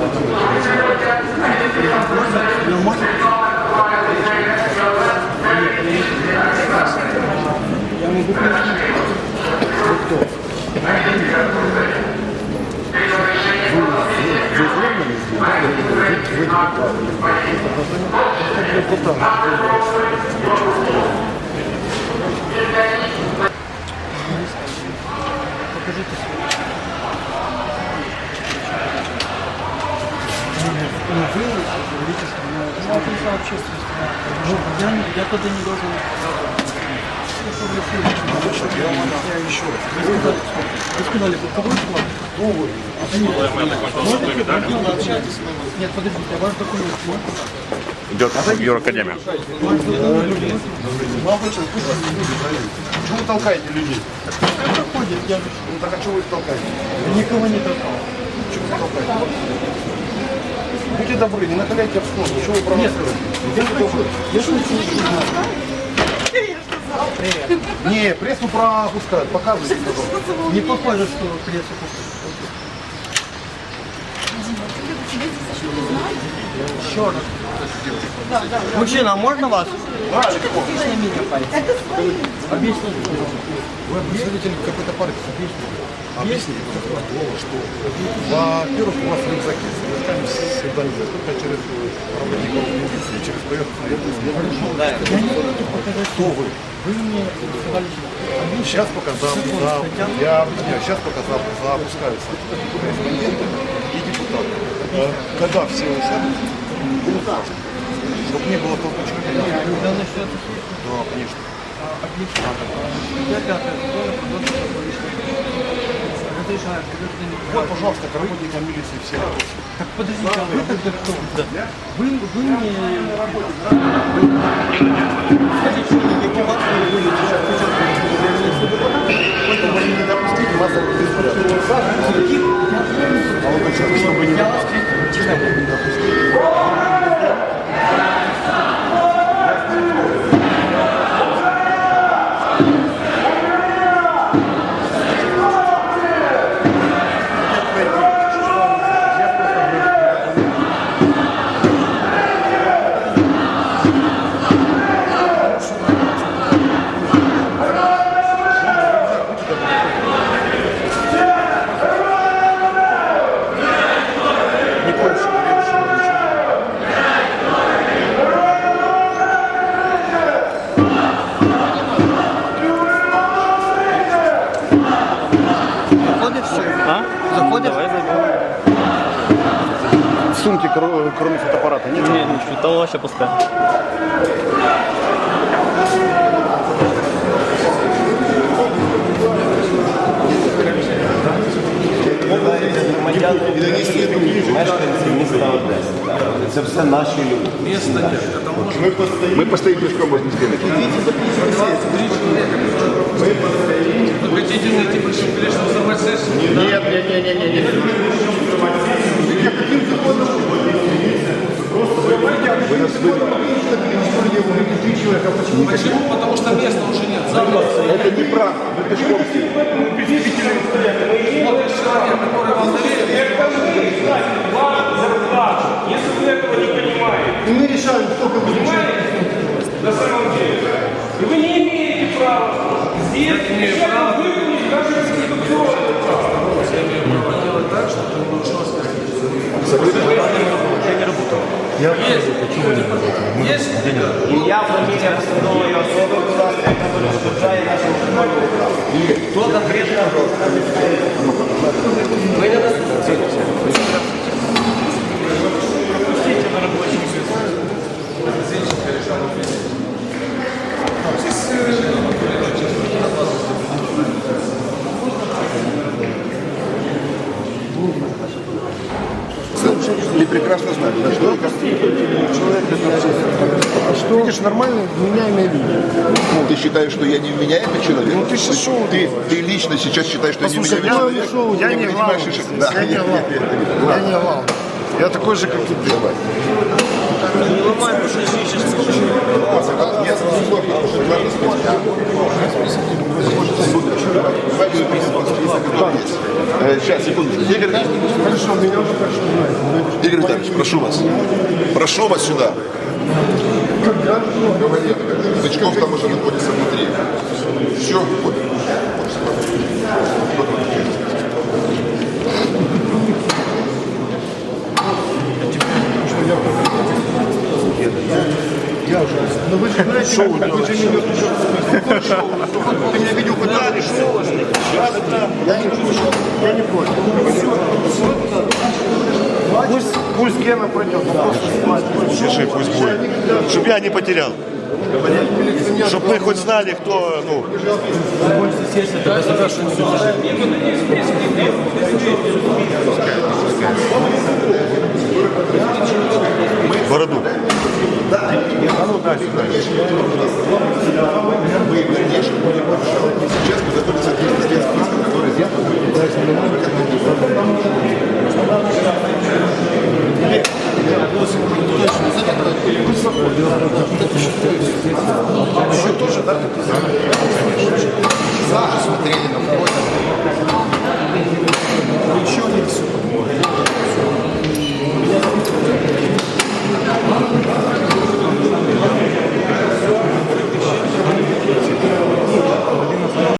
Я могу прийти. Вы кто? Вы оформлены здесь? да? Вы- вы депутат. Вы депутат. Покажите свой. Ну, вы говорите, что меня... Ну, это общественность. Ну, я, не- я тогда не должен... Я еще раз. Вы сказали, с нами? Нет, подождите, а ваш документ можно? Идет вас люди проверят. Чего вы толкаете людей? Пускай проходит, я же Ну так а чего вы их толкаете? Никого не толкал. Чего вы толкаете? Будьте добры, не накаляйте обстановку. Чего вы провоцируете? Будьте добры. Я что Не, прессу пропускают, показывайте, пожалуйста. Не похоже, что прессу пропускают. Еще раз. Мужчина, а можно вас? Объясни меня, парень. Объясни. Вы представитель какой-то партии, объясни. Объясни. что? Во-первых, у вас в рюкзаке с сюда только через проводников милиции, через показать. Кто вы? Вы мне Сейчас пока за, за- я объясняю, сейчас пока за, запускаются корреспонденты и депутаты. Э, Когда все сядут, будут важны. Чтобы не было. Когда суд, Да, конечно. отлично. Я пятое, школа, продолжит Разрешаю, гражданин. Вот, пожалуйста, к работникам милиции все. Так подождите, а вы тогда кто? Вы, вы мне... Скажите, что вы не Поэтому вы не допустите массовых беспорядков. Молодой чтобы не допустить, чтобы. Не В сумке, кро- кроме фотоаппарата, нет? Не, ничего, того вообще пустая. Мешканці міста Одеси. Це все наші люди. Мы постоим пешком возле стены. Почему? Потому что места уже нет. Зал Это неправда. Вы пешком Вот есть человек, который вам доверил. Если вы этого не понимаете, И мы решаем, сколько будет. на самом деле, и вы не имеете права. Здесь решать выполнить даже конституционное право. Есть Ім'я, фамілія посадової особи, будь ласка, яка перешкоджає нашому службовому праву. Хто конкретно Ви не Ты прекрасно знаешь, да, что человек это что? Видишь, нормальные, вменяемые люди. Ну, ты считаешь, что я не вменяемый человек? Ну, ты сейчас шоу ты, ты лично сейчас считаешь, что я не Послушай, вменяемый я, человек? я не решение. Да. Я не главный. Я не главный. Я такой же, как и ты. Не ломай, потому что я сейчас скажу. Нет, я. Э, Сейчас, меня уже хорошо знают. Игорь Витальевич, прошу вас. Прошу вас сюда. Бычков там уже находится внутри. Все, вот. Я уже. Но вы же знаете, шоу вы же меня Какое шоу? Ты меня раз? шоу? Я не шоу. Пусть, пусть Гена пройдет. Пиши, пусть будет. Чтоб я не потерял. Чтоб мы хоть знали, кто, ну, бороду. А ну да, сюда. Мы, сейчас подготовиться к следствию, который